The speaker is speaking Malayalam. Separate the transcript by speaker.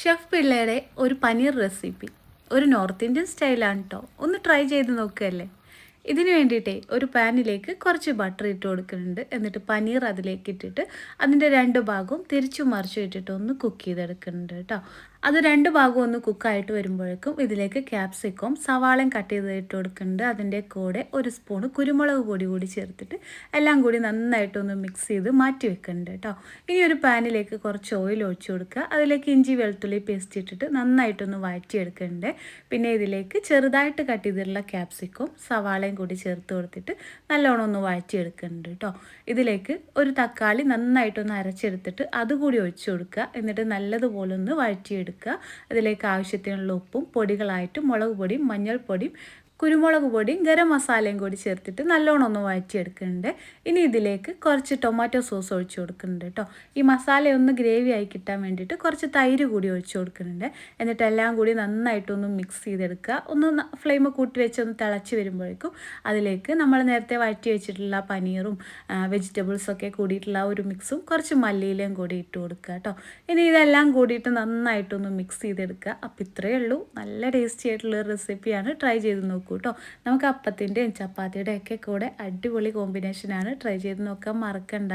Speaker 1: ഷെഫ് പിള്ളയുടെ ഒരു പനീർ റെസിപ്പി. ഒരു നോർത്ത് ഇന്ത്യൻ സ്റ്റൈലാണ് കേട്ടോ ഒന്ന് ട്രൈ ചെയ്ത് നോക്കുകയല്ലേ ഇതിന് വേണ്ടിയിട്ടേ ഒരു പാനിലേക്ക് കുറച്ച് ബട്ടർ ഇട്ട് കൊടുക്കുന്നുണ്ട്. എന്നിട്ട് പനീർ അതിലേക്ക് ഇട്ടിട്ട് അതിന്റെ രണ്ട് ഭാഗവും തിരിച്ചു മറിച്ചു ഇട്ടിട്ട് ഒന്ന് കുക്ക് ചെയ്തെടുക്കുന്നുണ്ട് കേട്ടോ അത് രണ്ട് ഭാഗവും ഒന്ന് കുക്കായിട്ട് വരുമ്പോഴേക്കും ഇതിലേക്ക് ക്യാപ്സിക്കവും സവാളയും കട്ട് ചെയ്ത് ഇട്ട് കൊടുക്കുന്നുണ്ട്. അതിന്റെ കൂടെ ഒരു സ്പൂണ് കുരുമുളക് പൊടി കൂടി ചേർത്തിട്ട് എല്ലാം കൂടി നന്നായിട്ടൊന്ന് മിക്സ് ചെയ്ത് മാറ്റി വെക്കുന്നുണ്ട് കേട്ടോ. ഇനി ഒരു പാനിലേക്ക് കുറച്ച് ഓയിൽ ഒഴിച്ചു കൊടുക്കുക. അതിലേക്ക് ഇഞ്ചി വെളുത്തുള്ളി പേസ്റ്റ് ഇട്ടിട്ട് നന്നായിട്ടൊന്ന് വഴറ്റിയെടുക്കുന്നുണ്ട്. പിന്നെ ഇതിലേക്ക് ചെറുതായിട്ട് കട്ട് ചെയ്തിട്ടുള്ള ക്യാപ്സിക്കവും സവാളയും കൂടി ചേർത്ത് കൊടുത്തിട്ട് നല്ലോണം ഒന്ന് വഴറ്റിയെടുക്കുന്നുണ്ട് കേട്ടോ. ഇതിലേക്ക് ഒരു തക്കാളി നന്നായിട്ടൊന്ന് അരച്ചെടുത്തിട്ട് അതുകൂടി ഒഴിച്ചു കൊടുക്കുക. എന്നിട്ട് നല്ലതുപോലെ ഒന്ന് വഴറ്റിയെടുക്കുക. എടുക്കുക. അതിലേക്ക് ആവശ്യത്തിനുള്ള ഉപ്പും പൊടികളായിട്ട് മുളക് പൊടിയും മഞ്ഞൾപ്പൊടിയും കുരുമുളക് പൊടിയും ഗരം മസാലയും കൂടി ചേർത്തിട്ട് നല്ലോണം ഒന്ന് വഴറ്റിയെടുക്കുന്നുണ്ട്. ഇനി ഇതിലേക്ക് കുറച്ച് ടൊമാറ്റോ സോസ് ഒഴിച്ചു കൊടുക്കുന്നുണ്ട് കേട്ടോ. ഈ മസാല ഒന്ന് ഗ്രേവി ആയി കിട്ടാൻ വേണ്ടിയിട്ട് കുറച്ച് തൈര് കൂടി ഒഴിച്ചു കൊടുക്കുന്നുണ്ട്. എന്നിട്ട് എല്ലാം കൂടി നന്നായിട്ടൊന്ന് മിക്സ് ചെയ്തെടുക്കുക. ഒന്ന് ഫ്ലെയിം കൂട്ടി വെച്ച് ഒന്ന് തിളച്ച് വരുമ്പോഴേക്കും അതിലേക്ക് നമ്മൾ നേരത്തെ വഴറ്റി വെച്ചിട്ടുള്ള പനീറും വെജിറ്റബിൾസൊക്കെ കൂടിയിട്ടുള്ള ഒരു മിക്സും കുറച്ച് മല്ലിയിലയും കൂടി ഇട്ട് കൊടുക്കുക കേട്ടോ. ഇനി ഇതെല്ലാം കൂടിയിട്ട് നന്നായിട്ടൊന്ന് മിക്സ് ചെയ്തെടുക്കുക. അപ്പോൾ ഇത്രയേ ഉള്ളൂ. നല്ല ടേസ്റ്റി ആയിട്ടുള്ള റെസിപ്പിയാണ് ട്രൈ ചെയ്ത് നോക്കൂ കേട്ടോ. നമുക്ക് അപ്പത്തിന്റെയും ചപ്പാത്തിയുടെയും ഒക്കെ കൂടെ അടിപൊളി കോമ്പിനേഷനാണ് ട്രൈ ചെയ്ത് നോക്കാൻ മറക്കണ്ട.